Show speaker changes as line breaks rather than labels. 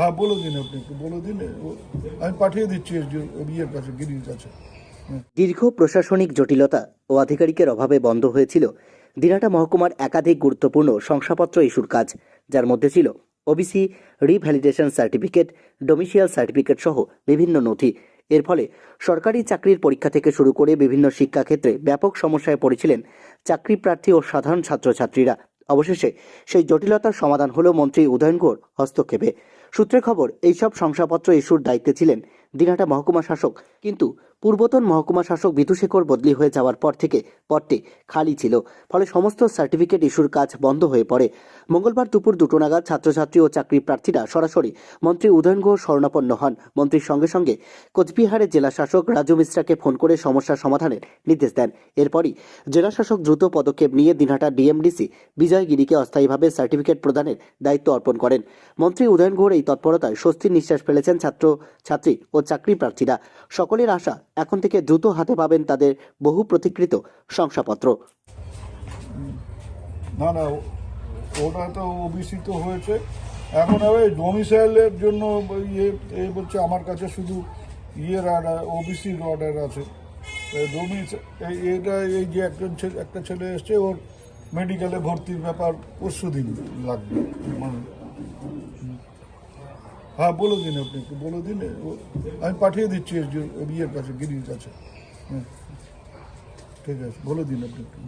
হ্যাঁ বলে দিন আপনি বলে দিন। আমি পাঠিয়ে দিচ্ছি ইয়ের কাছে, গিরির কাছে।
দীর্ঘ প্রশাসনিক জটিলতা ও আধিকারিকের অভাবে বন্ধ হয়েছিল দিনাটা মহকুমার একাধিক গুরুত্বপূর্ণ শংসাপত্র ইস্যুর কাজ, যার মধ্যে ছিল OBC revalidation certificate domicile certificate সহ বিভিন্ন নথি। এর ফলে সরকারি চাকরির পরীক্ষা থেকে শুরু করে বিভিন্ন শিক্ষাক্ষেত্রে ব্যাপক সমস্যায় পড়েছিলেন চাকরি প্রার্থী ও সাধারণ ছাত্রছাত্রীরা। অবশেষে সেই জটিলতার সমাধান হলো মন্ত্রী উদয়ন ঘোর হস্তক্ষেপে। সূত্রে খবর এইসব শংসাপত্র ইস্যুর দায়িত্বে ছিলেন। দিনহাটা মহকুমা শাসক। কিন্তু পূর্বতন মহকুমা শাসক বিধুশেখর বদলি হয়ে যাওয়ার পর থেকে পদটি খালি ছিল। ফলে সমস্ত সার্টিফিকেট ইস্যুর কাজ বন্ধ হয়ে পড়ে। মঙ্গলবার দুপুর দুটো নাগাদ ছাত্রছাত্রী ও চাকরি প্রার্থীরা সরাসরি মন্ত্রী উদয়ন ঘোষ শরণাপন্ন হন। মন্ত্রীর সঙ্গে সঙ্গে কোচবিহারের জেলা শাসক রাজু মিশ্রাকে ফোন করে সমস্যার সমাধানের নির্দেশ দেন। এরপরই জেলা শাসক দ্রুত পদক্ষেপ নিয়ে দিনহাটা ডিএমডিসি বিজয় গিরিকে অস্থায়ীভাবে সার্টিফিকেট প্রদানের দায়িত্ব অর্পণ করেন। মন্ত্রী উদয়ন ঘোর এই তৎপরতায় স্বস্তির নিঃশ্বাস ফেলেছেন ছাত্র, ছাত্রী ও চাকরি প্রার্থীরা সকলের আশা, এখন থেকে দ্রুত হাতে পাবেন তাদের বহু প্রতিকৃত শংসাপত্র।
না না, ওটা তো ওবিসি তো হয়েছে। এখন হবে ডোমিসাইলের জন্য ইয়ে এ বলছে আমার কাছে শুধু ইয়ের অর্ডার ওবিসির অর্ডার আছে। এটা এই যে একজন ছেলে একটা ছেলে এসছে, ওর মেডিকেলে ভর্তির ব্যাপার পরশু দিন লাগবে। মানে হ্যাঁ বলে দিন আপনি একটু বলে দিন, আমি পাঠিয়ে দিচ্ছি ইয়ের কাছে, গিরির কাছে। ঠিক আছে, বলে দিন আপনি একটু